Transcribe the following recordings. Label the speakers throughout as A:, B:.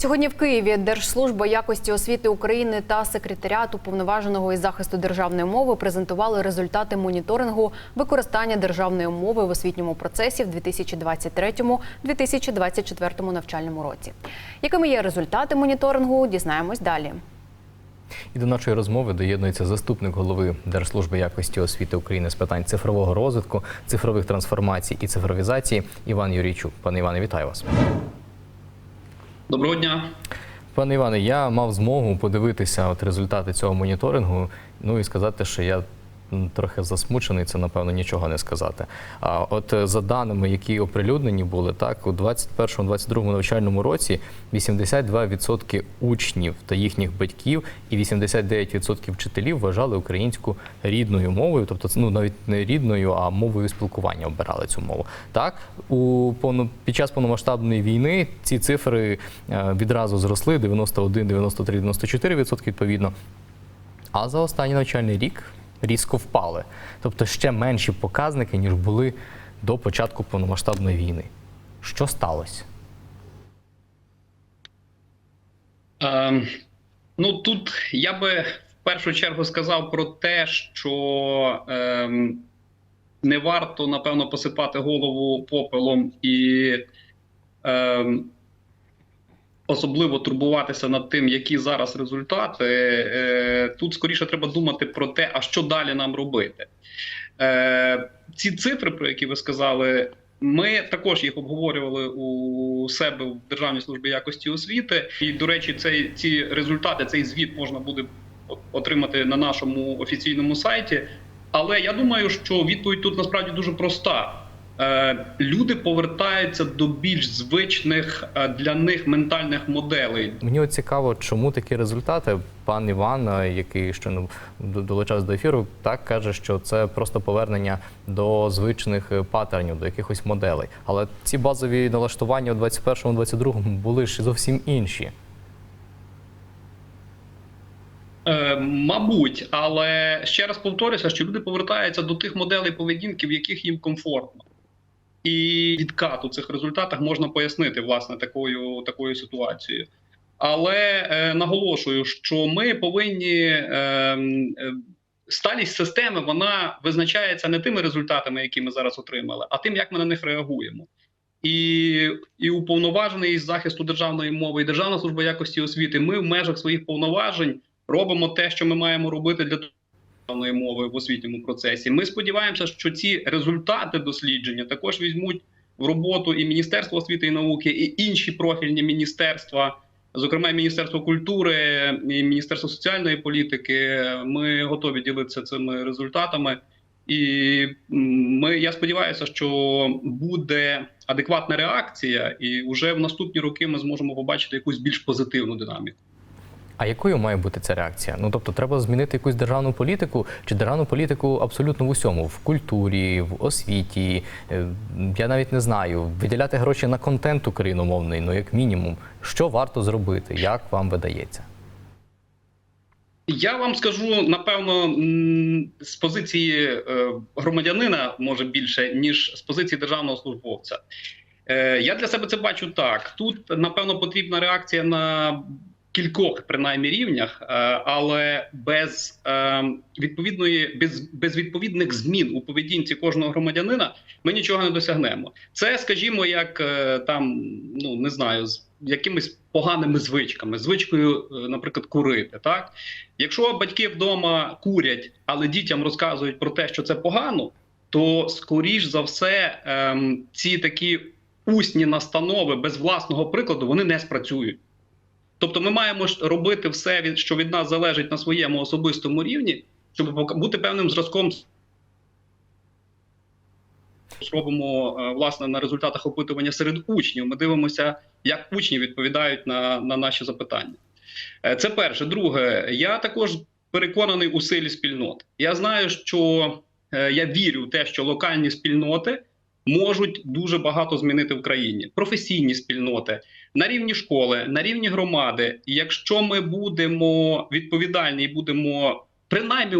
A: Сьогодні в Києві Держслужба якості освіти України та секретаріат уповноваженого із захисту державної мови презентували результати моніторингу використання державної мови в освітньому процесі в 2023-2024 навчальному році. Якими є результати моніторингу, дізнаємось далі.
B: І до нашої розмови доєднується заступник голови Держслужби якості освіти України з питань цифрового розвитку, цифрових трансформацій і цифровізації Іван Юрійчук. Пане Іване, вітаю вас.
C: Доброго дня.
B: Пане Іване, я мав змогу подивитися от результати цього моніторингу. Ну і сказати, що я трохи засмучений, це напевно нічого не сказати. А от е, за даними, які оприлюднені були, так у 21-22 навчальному році 82% учнів та їхніх батьків і 89% вчителів вважали українську рідною мовою, тобто ну навіть не рідною, а мовою спілкування обирали цю мову. Так у повно під час повномасштабної війни ці цифри е, відразу зросли 91, 93, 94% відповідно. А за останній навчальний рік різко впали. Тобто ще менші показники, ніж були до початку повномасштабної війни. Що сталося?
C: Ем, ну тут я би в першу чергу сказав про те, що ем, не варто напевно посипати голову попелом і ем, особливо турбуватися над тим, які зараз результати. Е, тут скоріше треба думати про те, а що далі нам робити. Е, ці цифри, про які ви сказали, ми також їх обговорювали у себе в Державній службі якості освіти. І, до речі, цей, ці результати, цей звіт можна буде отримати на нашому офіційному сайті. Але я думаю, що відповідь тут насправді дуже проста. Е, люди повертаються до більш звичних е, для них ментальних моделей.
B: Мені цікаво, чому такі результати. Пан Іван, е, який щойно до- долучався до ефіру, так каже, що це просто повернення до звичних паттернів, до якихось моделей. Але ці базові налаштування у 21-22 були ж зовсім інші.
C: Е, мабуть, але ще раз повторюся, що люди повертаються до тих моделей поведінки, в яких їм комфортно. І відкат у цих результатах можна пояснити власне такою, такою ситуацією. Але е, наголошую, що ми повинні е, е, сталість системи вона визначається не тими результатами, які ми зараз отримали, а тим, як ми на них реагуємо. І, і уповноважений із захисту державної мови, і Державна служба якості освіти. Ми в межах своїх повноважень робимо те, що ми маємо робити для державної мови в освітньому процесі. Ми сподіваємося, що ці результати дослідження також візьмуть в роботу і Міністерство освіти і науки, і інші профільні міністерства, зокрема Міністерство культури, і Міністерство соціальної політики. Ми готові ділитися цими результатами. І ми я сподіваюся, що буде адекватна реакція, і вже в наступні роки ми зможемо побачити якусь більш позитивну динаміку.
B: А якою має бути ця реакція? Ну тобто, треба змінити якусь державну політику чи державну політику абсолютно в усьому, в культурі, в освіті. Е, Я навіть не знаю, виділяти гроші на контент україномовний, ну як мінімум. Що варто зробити? Як вам видається?
C: Я вам скажу напевно з позиції е, громадянина може більше ніж з позиції державного службовця. Е, Я для себе це бачу так: тут напевно потрібна реакція на кількох принаймні рівнях, е, але без е, відповідної без, без відповідних змін у поведінці кожного громадянина ми нічого не досягнемо. Це, скажімо, як е, там ну не знаю, з якимись поганими звичками, звичкою, наприклад, курити. Так, якщо батьки вдома курять, але дітям розказують про те, що це погано, то скоріш за все ем, ці такі усні настанови без власного прикладу вони не спрацюють. Тобто, ми маємо робити все, що від нас залежить на своєму особистому рівні, щоб бути певним зразком. Робимо е, власне на результатах опитування серед учнів. Ми дивимося, як учні відповідають на, на наші запитання. Е, Це перше. Друге, я також переконаний у силі спільнот. Я знаю, що е, я вірю в те, що локальні спільноти можуть дуже багато змінити в країні. Професійні спільноти на рівні школи, на рівні громади. І Якщо ми будемо відповідальні і будемо принаймні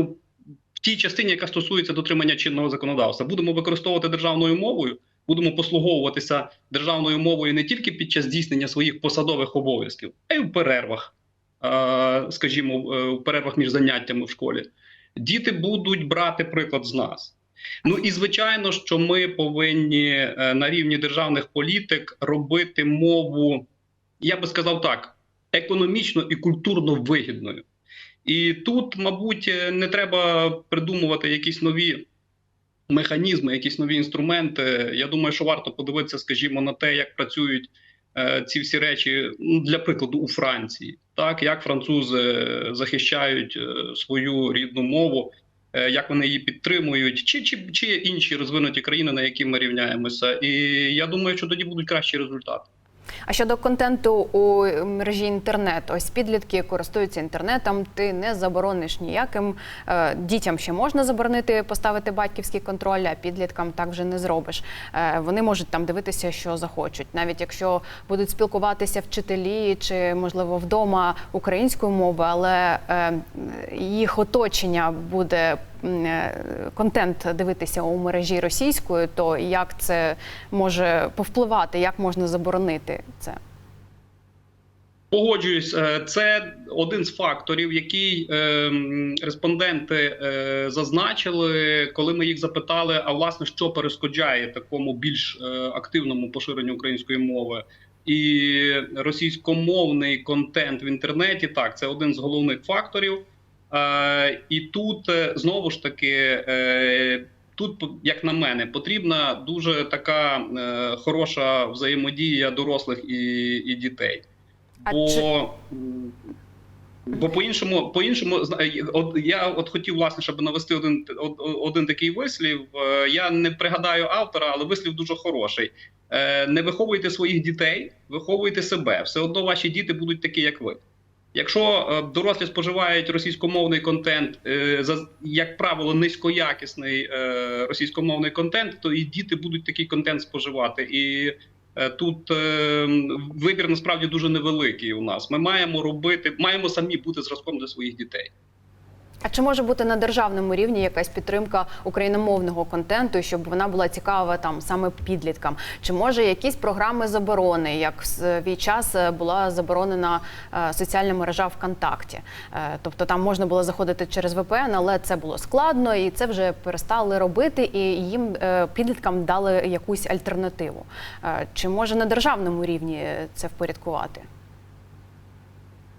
C: в тій частині, яка стосується дотримання чинного законодавства, будемо використовувати державною мовою, будемо послуговуватися державною мовою не тільки під час здійснення своїх посадових обов'язків, а й в перервах, е, скажімо, е, в перервах між заняттями в школі, діти будуть брати приклад з нас. Ну і звичайно, що ми повинні е, на рівні державних політик робити мову, я би сказав так, економічно і культурно вигідною. І тут, мабуть, е, не треба придумувати якісь нові механізми, якісь нові інструменти. Я думаю, що варто подивитися, скажімо, на те, як працюють е, ці всі речі, ну, для прикладу, у Франції, так як французи захищають свою рідну мову. Е, Як вони її підтримують, чи, чи, чи інші розвинуті країни, на які ми рівняємося, і я думаю, що тоді будуть кращі результати.
A: А щодо контенту у мережі інтернет, ось підлітки користуються інтернетом. Ти не заборониш ніяким Е, дітям ще можна заборонити поставити батьківський контроль, а підліткам так вже не зробиш. Е, Вони можуть там дивитися, що захочуть, навіть якщо будуть спілкуватися вчителі чи можливо вдома українською мовою, але е, їх оточення буде контент дивитися у мережі російською, то як це може повпливати, як можна заборонити це?
C: Погоджуюсь, е, це один з факторів, який е, респонденти е, зазначили, коли ми їх запитали, а власне що перешкоджає такому більш е, активному поширенню української мови. І російськомовний контент в інтернеті так, це один з головних факторів. Е, і тут е, знову ж таки, е, тут, як на мене, потрібна дуже така хороша взаємодія дорослих і, і дітей. Бо,
A: чи-
C: бо по-іншому, по-іншому, е, от я от хотів власне, щоб навести один, один такий вислів. Я не пригадаю автора, але вислів дуже хороший. Не виховуйте своїх дітей, виховуйте себе. Все одно ваші діти будуть такі, як ви. Якщо е, дорослі споживають російськомовний контент, е, як правило, низькоякісний е, російськомовний контент, то і діти будуть такий контент споживати. І тут вибір насправді дуже невеликий у нас. Ми маємо робити, маємо самі бути зразком для своїх дітей.
A: А чи може бути на державному рівні якась підтримка україномовного контенту, щоб вона була цікава там саме підліткам? Чи може якісь програми заборони, як в свій час е, була заборонена е, соціальна мережа ВКонтакті? Е, тобто там можна було заходити через VPN, але це було складно, і це вже перестали робити, і їм підліткам дали якусь альтернативу. Чи може на державному рівні це впорядкувати?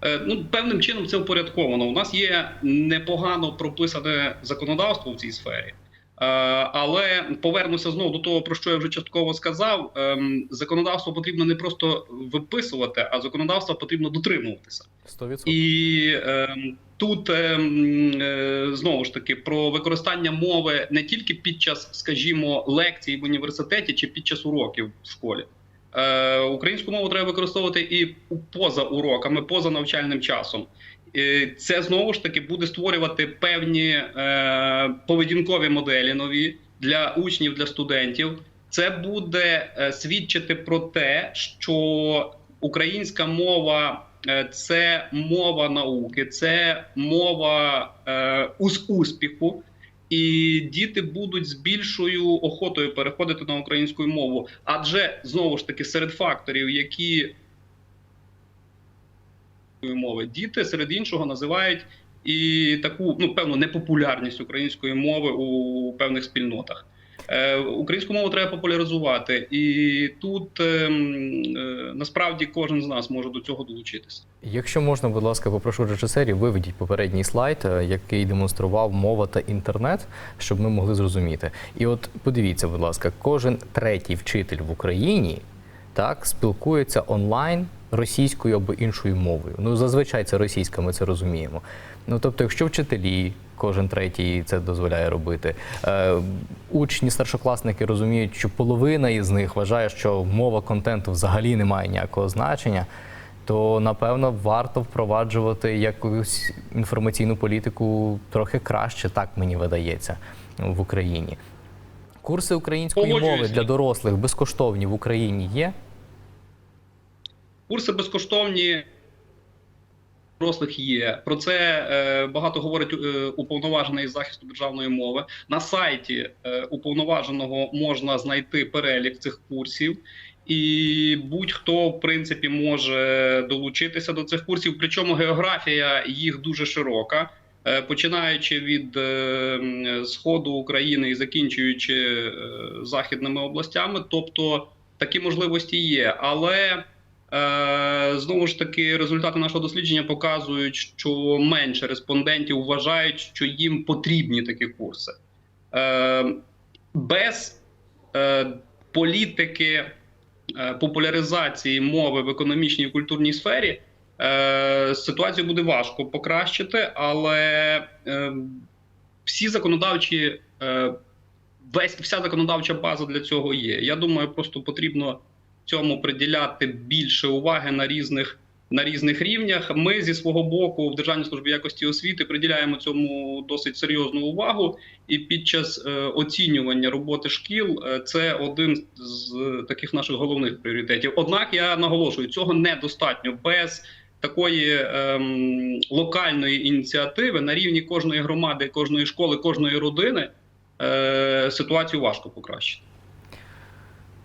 C: Е, Ну, певним чином це впорядковано. У нас є непогано прописане законодавство в цій сфері. Е, Але повернуся знову до того, про що я вже частково сказав. Ем, Законодавство потрібно не просто виписувати, а законодавство потрібно дотримуватися.
B: 100%.
C: І ем, тут ем, е, знову ж таки про використання мови не тільки під час, скажімо, лекцій в університеті чи під час уроків в школі. Е, українську мову треба використовувати і поза уроками, поза навчальним часом. Це знову ж таки буде створювати певні е, поведінкові моделі нові для учнів, для студентів. Це буде е, свідчити про те, що українська мова це мова науки, це мова е, успіху. І діти будуть з більшою охотою переходити на українську мову. Адже знову ж таки, серед факторів, які мови, діти серед іншого називають і таку ну певну непопулярність української мови у певних спільнотах. Е, Українську мову треба популяризувати, і тут ем, е, насправді кожен з нас може до цього долучитися.
B: Якщо можна, будь ласка, попрошу режисерів, виведіть попередній слайд, е, який демонстрував мова та інтернет, щоб ми могли зрозуміти. І от подивіться, будь ласка, кожен третій вчитель в Україні так спілкується онлайн російською або іншою мовою. Ну зазвичай це російська, ми це розуміємо. Ну тобто, якщо вчителі, кожен третій це дозволяє робити. Е, учні, старшокласники розуміють, що половина із них вважає, що мова контенту взагалі не має ніякого значення то напевно варто впроваджувати якусь інформаційну політику трохи краще, так мені видається, в Україні. Курси української
C: Погоджуюсь.
B: мови для дорослих безкоштовні в Україні є.
C: Курси безкоштовні дорослих є. Про це е, багато говорить е, уповноважений із захисту державної мови. На сайті е, уповноваженого можна знайти перелік цих курсів. І будь-хто в принципі може долучитися до цих курсів. Причому географія їх дуже широка, Е, починаючи від е, сходу України і закінчуючи е, західними областями. Тобто такі можливості є, але знову ж таки результати нашого дослідження показують, що менше респондентів вважають, що їм потрібні такі курси. Е, без е, політики е, популяризації мови в економічній і культурній сфері е, ситуацію буде важко покращити, але е, всі законодавчі, е, весь вся законодавча база для цього є. Я думаю, просто потрібно цьому приділяти більше уваги на різних. На різних рівнях ми зі свого боку в Державній службі якості освіти приділяємо цьому досить серйозну увагу, і під час е, оцінювання роботи шкіл е, це один з таких наших головних пріоритетів. Однак я наголошую, цього недостатньо без такої ем, локальної ініціативи на рівні кожної громади, кожної школи, кожної родини е, ситуацію важко покращити.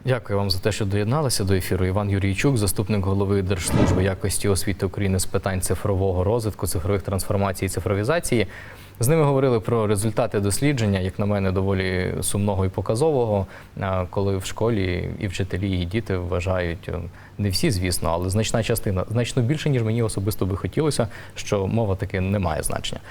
B: Дякую вам за те, що доєдналися до ефіру. Іван Юрійчук, заступник голови Держслужби якості освіти України з питань цифрового розвитку, цифрових трансформацій і цифровізації. З ними говорили про результати дослідження, як на мене, доволі сумного і показового, коли в школі і вчителі, і діти вважають, е, не всі, звісно, але значна частина, значно більше, ніж мені особисто би хотілося, що мова таки не має значення.